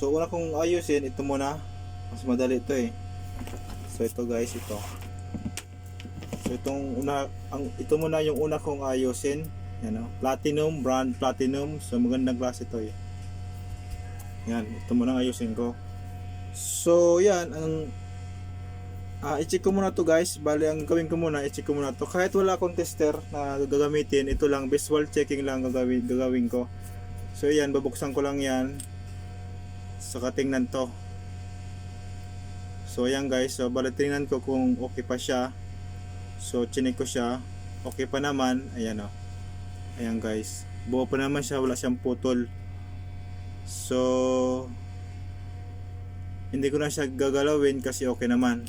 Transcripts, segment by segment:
So una kong ayusin, ito muna. Mas madali ito eh. So ito guys, ito. So itong una, ang ito muna yung una kong ayusin. Yan oh. Platinum, brand platinum. So magandang klase ito eh. Yan, ito muna ayusin ko. So yan, ang Ah, i-check ko muna to guys. Bali, ang gawin ko muna, i-check ko muna to. Kahit wala akong tester na gagamitin, ito lang, visual checking lang gagawin, gagawin ko. So yan, babuksan ko lang yan. Saka tingnan to. So yan guys, so bali ko kung okay pa siya. So chinik ko siya. Okay pa naman, ayan o. Ayan guys. Buo pa naman siya, wala siyang putol. So hindi ko na siya gagalawin kasi okay naman.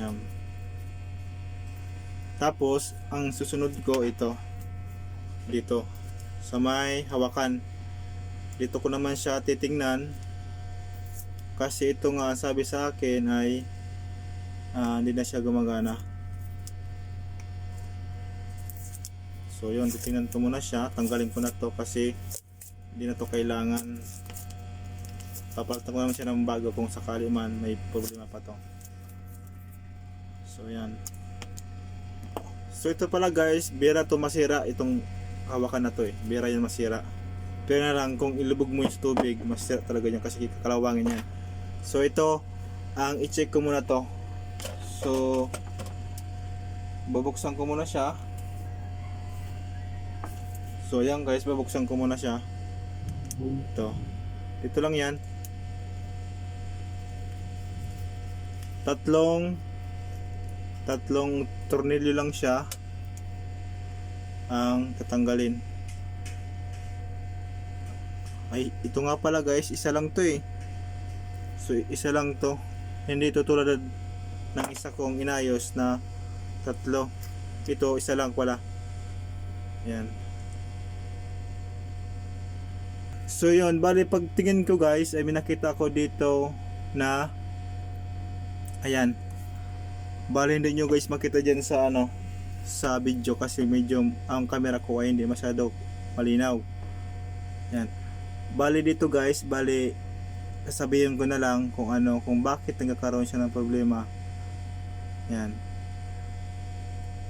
Yan. Tapos, ang susunod ko ito. Dito. Sa may hawakan. Dito ko naman siya titingnan. Kasi ito nga sabi sa akin ay ah, hindi na siya gumagana. So yun, titingnan ko muna siya. Tanggalin ko na to kasi hindi na to kailangan. Papalitan ko naman siya ng bago kung sakali man may problema pa to. So yan. So ito pala guys, bira to masira itong hawakan na to eh. Bira yan masira. Pero na lang kung ilubog mo yung tubig, masira talaga yan kasi kakalawangin yan. So ito, ang i-check ko muna to. So babuksan ko muna siya. So yan guys, babuksan ko muna siya. Ito. Ito lang yan. Tatlong tatlong tornilyo lang siya ang tatanggalin ay ito nga pala guys. Isa lang to eh. So isa lang to. Hindi to tulad ng isa kong inayos na tatlo. Ito isa lang pala. Yan so yun. Bali pagtingin ko guys ay may nakita ko dito na ayan. Bali hindi nyo guys makita dyan sa ano sa video kasi medyo ang camera ko ay hindi masyado malinaw. Yan. Bali dito guys, bali sasabihin ko na lang kung ano, kung bakit nagkakaroon siya ng problema. Yan.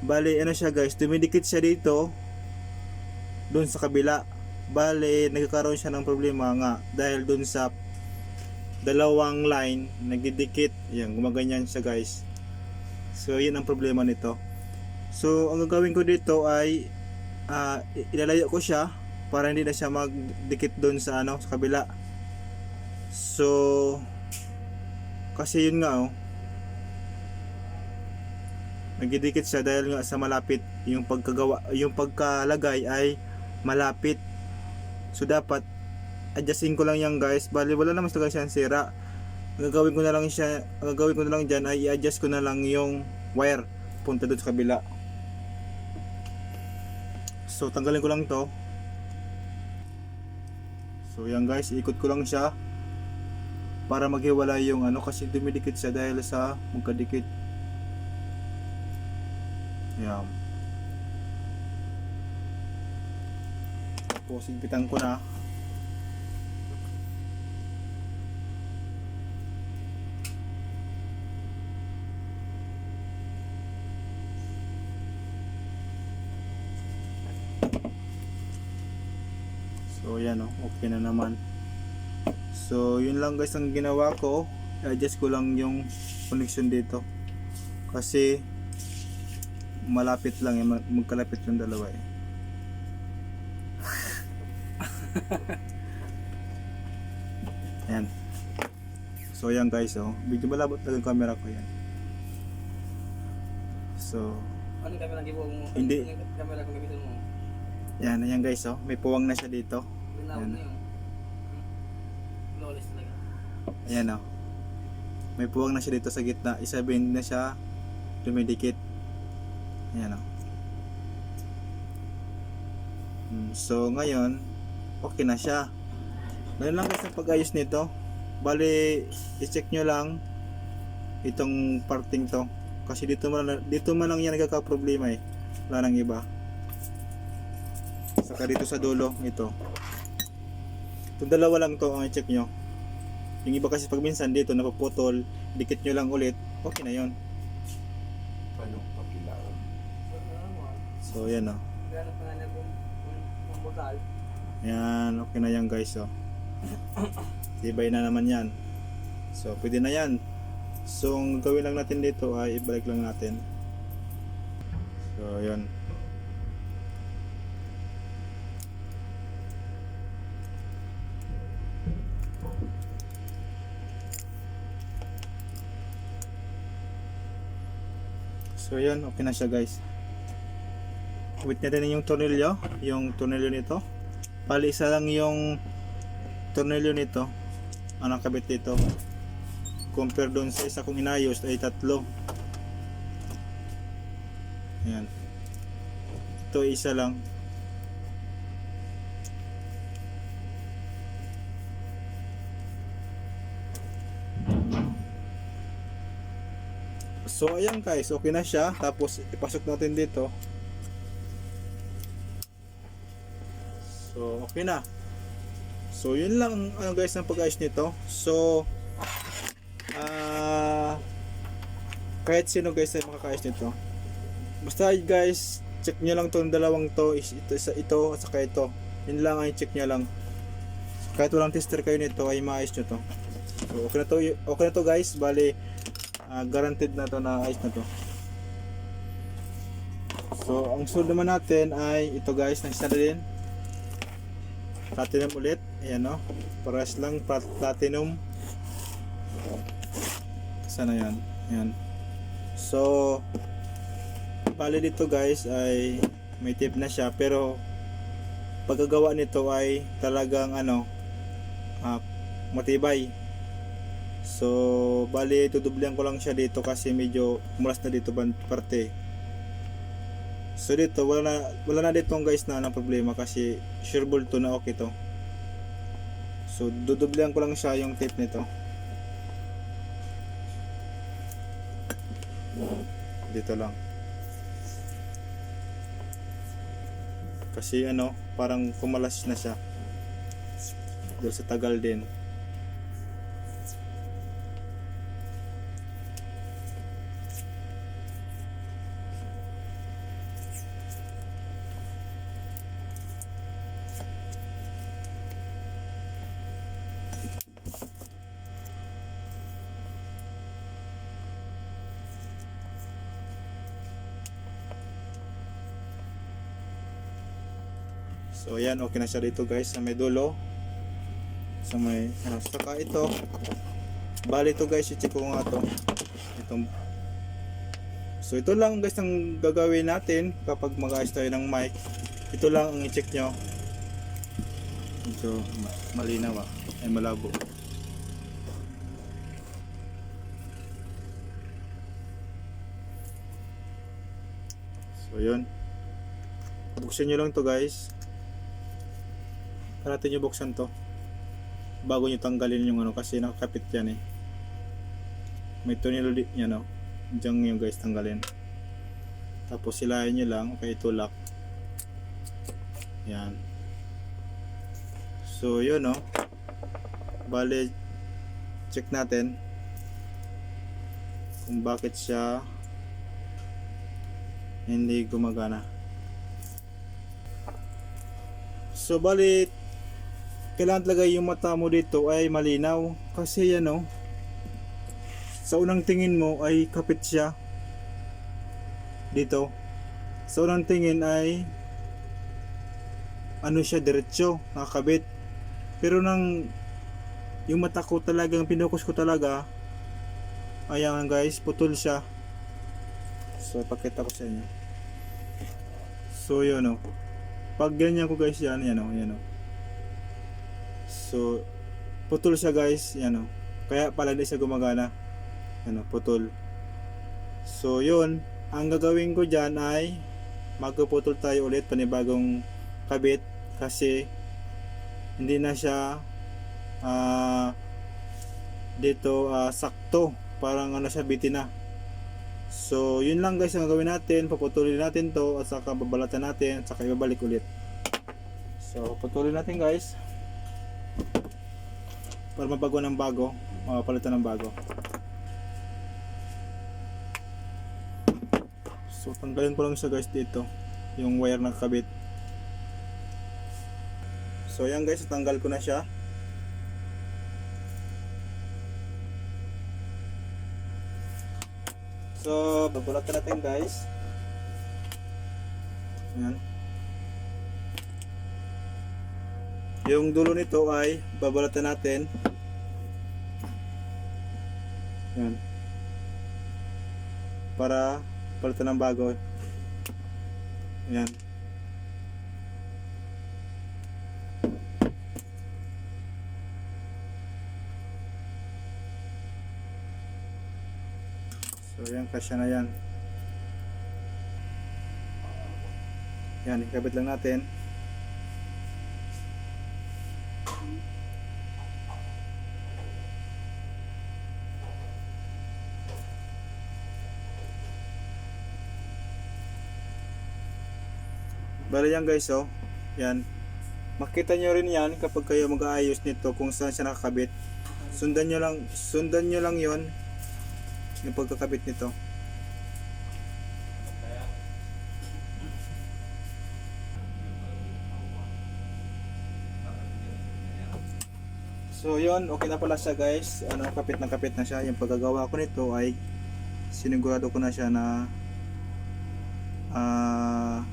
Bali ano siya guys, dumidikit siya dito doon sa kabila. Bali nagkakaroon siya ng problema nga dahil doon sa dalawang line nagdidikit. Yan, gumaganyan siya guys. So, yun ang problema nito. So, ang gagawin ko dito ay ah, ilalayo ko siya para hindi na siya magdikit doon sa ano sa kabila. So, kasi yun nga oh. Nagdidikit siya dahil nga sa malapit yung pagkagawa yung pagkalagay ay malapit. So dapat adjustin ko lang yan guys. Bali wala naman talaga siyang sira gagawin ko na lang siya gagawin ko na lang dyan ay i-adjust ko na lang yung wire punta doon sa kabila so tanggalin ko lang to so yan guys ikot ko lang siya para maghiwalay yung ano kasi dumidikit siya dahil sa magkadikit. Yan tapos higpitan ko na So yan na naman. So yun lang guys ang ginawa ko. I-adjust ko lang yung connection dito. Kasi malapit lang eh, mag- magkalapit yung dalawa eh. yan. So yan guys oh, medyo malabot lang yung camera ko yan. So Anong camera ang gibuo mo? Hindi. Anong camera kung gamitin mo? yan, yan guys oh, may puwang na siya dito. Binawag Yan. na yung flawless talaga. Ayan o. May puwang na siya dito sa gitna. Isabihin na siya dumidikit. Ayan o. Mm, So ngayon, okay na siya. Ngayon lang ang pag-ayos nito. Bali, i-check nyo lang itong parting to. Kasi dito man, dito man lang yan nagkakaproblema eh. Wala nang iba. Saka dito sa dulo, ito. Itong dalawa lang to ang i-check nyo. Yung iba kasi pag minsan dito napuputol, dikit nyo lang ulit, okay na yon. Paano pakilaon? Ano mo? So yan o. Bukal. Yan, okay na yan guys oh. Tibay na naman yan. So pwede na yan. So ang gawin lang natin dito ay ibalik lang natin. So yan. So yan, okay na siya guys. Wait natin yung tornilyo, yung tornilyo nito. Bali isa lang yung tornilyo nito. Ang nakabit dito. Compare doon sa isa kong inayos ay tatlo. Yan. Ito isa lang. So ayan guys, okay na siya. Tapos ipasok natin dito. So okay na. So yun lang ang ano guys ng pag-ayos nito. So ah kahit sino guys ay makakaayos nito. Basta guys, check nyo lang tong dalawang to, is ito, isa, ito at saka ito. Yun lang ay check nyo lang. Kahit walang tester kayo nito ay maayos nyo to. So okay na to, okay na to guys. Bali, ah, guaranteed na to na ayos na to. So ang sunod naman natin ay ito guys, nagsara din. Platinum ulit. Ayan o. Paras lang plat- platinum. Sana yan. Ayan. So, bali dito guys ay may tip na siya pero pagkagawa nito ay talagang ano ah, matibay. So, bali tudublihan ko lang siya dito kasi medyo kumulas na dito parte. So dito wala na wala na dito guys na ng problema kasi sure ball to na okay to. So dudublihan ko lang siya yung tape nito. Dito lang. Kasi ano, parang kumalas na siya. Dahil sa tagal din. So ayan, okay na siya dito guys sa may dulo. Sa may, ano, saka ito. Bali ito guys, i-check ko nga to. Itong So ito lang guys ang gagawin natin kapag mag-ayos tayo ng mic. Ito lang ang i-check nyo. Ma- malinaw ah. Ay malabo. So yun. Buksan nyo lang to guys. Para natin nyo buksan to. Bago nyo tanggalin yung ano kasi nakakapit yan eh. May tornilyo di yan no. Diyan yung guys tanggalin. Tapos silayan nyo lang. Okay, ito lock. Yan. So yun no. Bale, check natin kung bakit siya hindi gumagana. So bali kailangan talaga yung mata mo dito ay malinaw kasi yan oh, sa unang tingin mo ay kapit siya dito. Sa unang tingin ay ano siya diretso, nakakabit. Pero nang yung mata ko talagang pinukus ko talaga ayan guys, putol siya. So pakita ko sa inyo. So yun oh. Pag ganyan ko guys yan, yan oh, yan oh. So putol siya guys, yan oh. Kaya pala hindi siya gumagana. Yan oh, putol. So yun, ang gagawin ko dyan ay magpuputol tayo ulit panibagong kabit kasi hindi na siya ah dito ah, sakto. Parang ano siya bitin na. So yun lang guys ang gagawin natin. Paputulin natin to at saka babalatan natin at saka ibabalik ulit. So putulin natin guys para mabago ng bago, mapapalitan ng bago. So tanggalin ko lang siya guys dito, yung wire na kabit. So yan guys, tanggal ko na siya. So, babulatan natin guys. Yan. Yung dulo nito ay babalatan natin. Yan. Para palitan ng bago. Yan. So yan, kasya na yan. Yan, ikabit lang natin. Bali yan guys oh. Yan. Makita nyo rin yan kapag kayo mag-aayos nito kung saan siya nakakabit. Sundan nyo lang, sundan nyo lang yon yung pagkakabit nito. So yon okay na pala siya guys. Ano, kapit na kapit na siya. Yung paggagawa ko nito ay sinigurado ko na siya na ah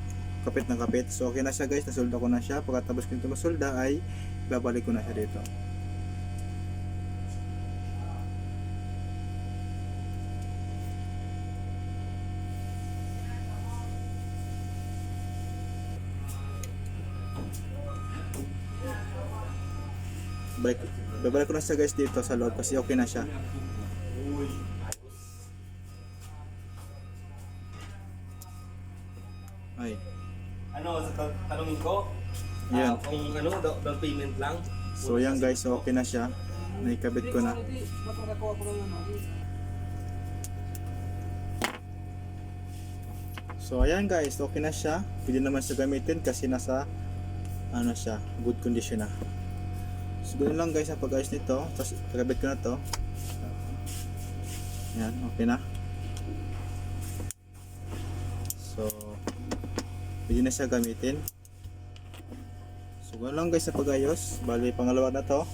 kapit na kapit. So okay na siya guys, nasolda ko na siya. Pagkatapos ko nito masolda ay babalik ko na siya dito. Balik, babalik ko na siya guys dito sa loob kasi okay na siya. Tanongin ko? yan. ah, kung ano, down payment lang? So yan guys, okay na siya. Naikabit ko na. So ayan guys, okay na siya. Pwede naman siya gamitin kasi nasa ano siya, good condition na. So ganun lang guys ang pag-ayos nito. Tapos kakabit ko na to. Yan, okay na. So pwede na siya gamitin. So lang guys sa pag-ayos. Bali pangalawa na to.